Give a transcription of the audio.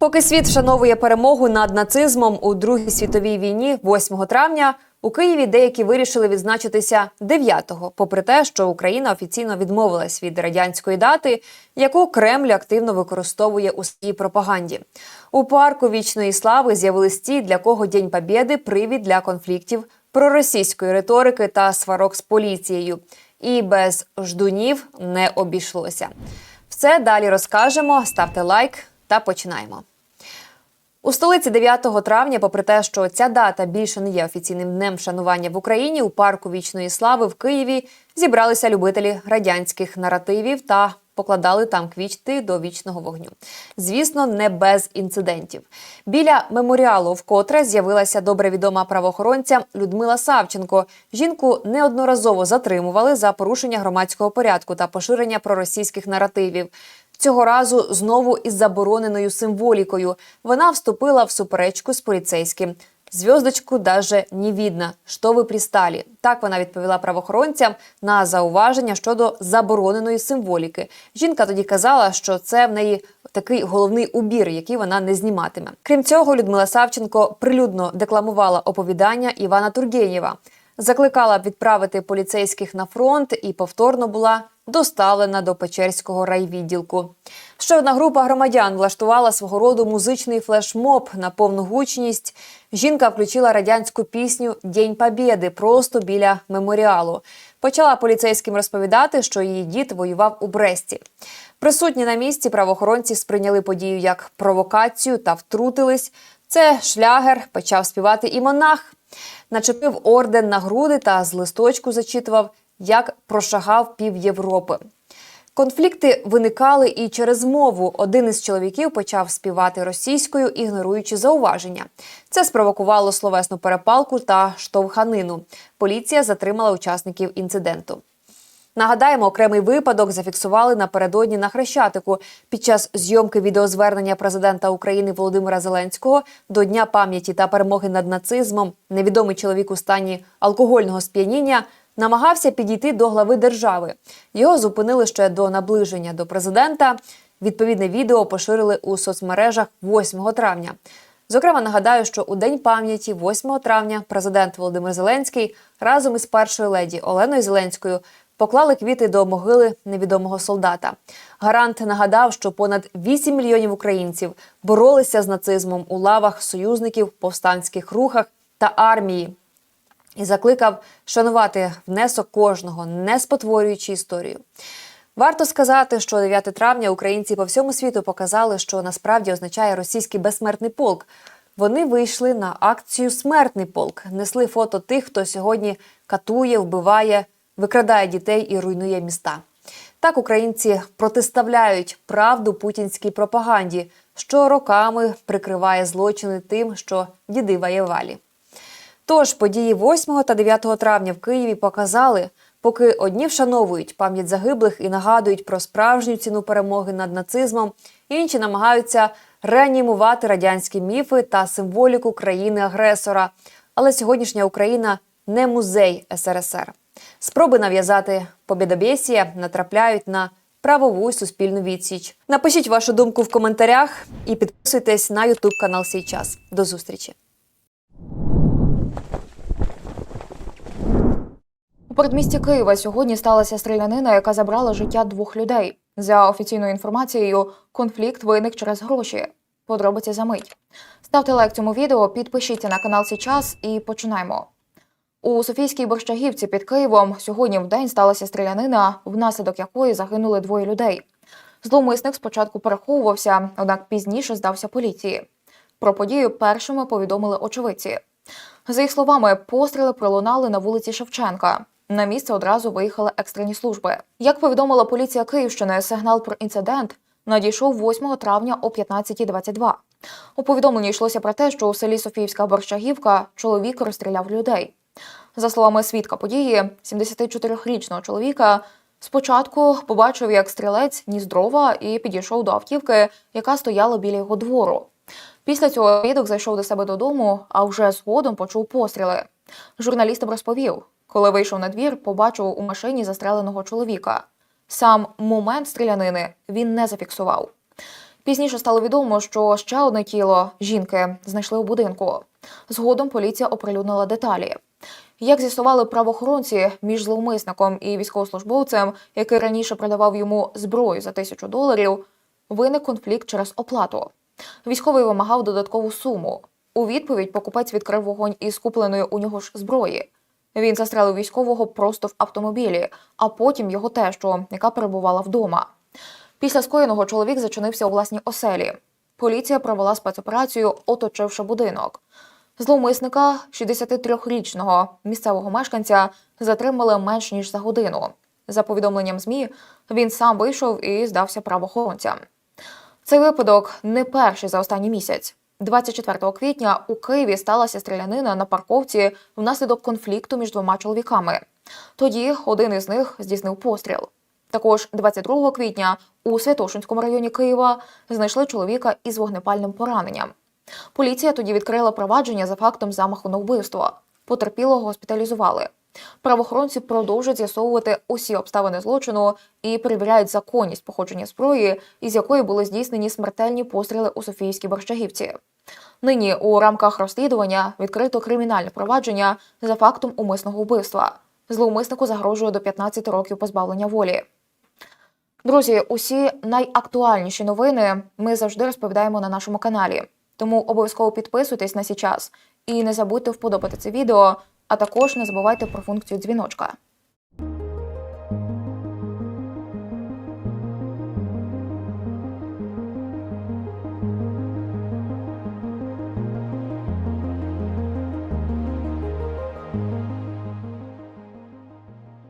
Поки світ вшановує перемогу над нацизмом у Другій світовій війні 8 травня, у Києві деякі вирішили відзначитися 9-го, попри те, що Україна офіційно відмовилась від радянської дати, яку Кремль активно використовує у своїй пропаганді. У парку вічної слави з'явились ті, для кого День Побєди – привід для конфліктів проросійської риторики та сварок з поліцією. І без ждунів не обійшлося. Все далі розкажемо. Ставте лайк та починаємо. У столиці 9 травня, попри те, що ця дата більше не є офіційним днем вшанування в Україні, у парку вічної слави в Києві зібралися любителі радянських наративів та покладали там квіти до вічного вогню. Звісно, не без інцидентів. Біля меморіалу вкотре з'явилася добре відома правоохоронця Людмила Савченко. Жінку неодноразово затримували за порушення громадського порядку та поширення проросійських наративів. Цього разу знову із забороненою символікою. Вона вступила в суперечку з поліцейським. Зв'язочку даже не видно, що ви пристали. Так вона відповіла правоохоронцям на зауваження щодо забороненої символіки. Жінка тоді казала, що це в неї такий головний убір, який вона не зніматиме. Крім цього, Людмила Савченко прилюдно декламувала оповідання Івана Тургенєва, закликала відправити поліцейських на фронт і повторно була доставлена до Печерського райвідділку. Ще одна група громадян влаштувала свого роду музичний флешмоб на повну гучність. Жінка включила радянську пісню День Побєди просто біля меморіалу. Почала поліцейським розповідати, що її дід воював у Бресті. Присутні на місці правоохоронці сприйняли подію як провокацію та втрутились. Це шлягер почав співати і монах. Начепив орден на груди та з листочку зачитував, як прошагав пів Європи. Конфлікти виникали і через мову. Один із чоловіків почав співати російською, ігноруючи зауваження. Це спровокувало словесну перепалку та штовханину. Поліція затримала учасників інциденту. Нагадаємо, окремий випадок зафіксували напередодні на Хрещатику під час зйомки відеозвернення президента України Володимира Зеленського до Дня пам'яті та перемоги над нацизмом. Невідомий чоловік у стані алкогольного сп'яніння намагався підійти до глави держави. Його зупинили ще до наближення до президента. Відповідне відео поширили у соцмережах 8 травня. Зокрема, нагадаю, що у день пам'яті 8 травня президент Володимир Зеленський разом із першою леді Оленою Зеленською поклали квіти до могили невідомого солдата. Гарант нагадав, що понад 8 мільйонів українців боролися з нацизмом у лавах союзників, повстанських рухах та армії. І закликав шанувати внесок кожного, не спотворюючи історію. Варто сказати, що 9 травня українці по всьому світу показали, що насправді означає російський безсмертний полк. Вони вийшли на акцію Смертний полк, несли фото тих, хто сьогодні катує, вбиває, викрадає дітей і руйнує міста. Так українці протиставляють правду путінській пропаганді, що роками прикриває злочини тим, що діди воювали. Тож події 8 та 9 травня в Києві показали, поки одні вшановують пам'ять загиблих і нагадують про справжню ціну перемоги над нацизмом, інші намагаються реанімувати радянські міфи та символіку країни-агресора. Але сьогоднішня Україна не музей СРСР. Спроби нав'язати побєдобєсія натрапляють на правову і суспільну відсіч. Напишіть вашу думку в коментарях і підписуйтесь на Ютуб канал Сій час. До зустрічі! Передмісті Києва сьогодні сталася стрілянина, яка забрала життя двох людей. За офіційною інформацією, конфлікт виник через гроші. Подробиці за мить. Ставте лайк цьому відео, підпишіться на канал Січас і починаємо. У Софійській Борщагівці під Києвом сьогодні в день сталася стрілянина, внаслідок якої загинули двоє людей. Зловмисник спочатку переховувався, однак пізніше здався поліції. Про подію першими повідомили очевидці. За їх словами, постріли пролунали на вулиці Шевченка. На місце одразу виїхали екстрені служби. Як повідомила поліція Київщини, сигнал про інцидент надійшов 8 травня о 15.22. У повідомленні йшлося про те, що у селі Софіївська Борщагівка чоловік розстріляв людей. За словами свідка події, 74-річного чоловіка спочатку побачив, як стрілець ніс дрова і підійшов до автівки, яка стояла біля його двору. Після цього свідок зайшов до себе додому, а вже згодом почув постріли. Журналістам розповів, коли вийшов на двір, побачив у машині застреленого чоловіка. Сам момент стрілянини він не зафіксував. Пізніше стало відомо, що ще одне тіло жінки знайшли у будинку. Згодом поліція оприлюднила деталі. Як з'ясували правоохоронці між зловмисником і військовослужбовцем, який раніше продавав йому зброю за тисячу доларів, виник конфлікт через оплату. Військовий вимагав додаткову суму. У відповідь покупець відкрив вогонь із купленої у нього ж зброї. Він застрелив військового просто в автомобілі, а потім його тещу, яка перебувала вдома. Після скоєного чоловік зачинився у власній оселі. Поліція провела спецоперацію, оточивши будинок. Зловмисника, 63-річного місцевого мешканця, затримали менш ніж за годину. За повідомленням ЗМІ, він сам вийшов і здався правоохоронцям. Цей випадок не перший за останній місяць. 24 квітня у Києві сталася стрілянина на парковці внаслідок конфлікту між двома чоловіками. Тоді один із них здійснив постріл. Також 22 квітня у Святошинському районі Києва знайшли чоловіка із вогнепальним пораненням. Поліція тоді відкрила провадження за фактом замаху на вбивство. Потерпілого госпіталізували. Правоохоронці продовжують з'ясовувати усі обставини злочину і перевіряють законність походження зброї, із якої були здійснені смертельні постріли у Софійській Борщагівці. Нині у рамках розслідування відкрито кримінальне провадження за фактом умисного вбивства. Зловмиснику загрожує до 15 років позбавлення волі. Друзі, усі найактуальніші новини ми завжди розповідаємо на нашому каналі. Тому обов'язково підписуйтесь на час і не забудьте вподобати це відео, а також не забувайте про функцію дзвіночка.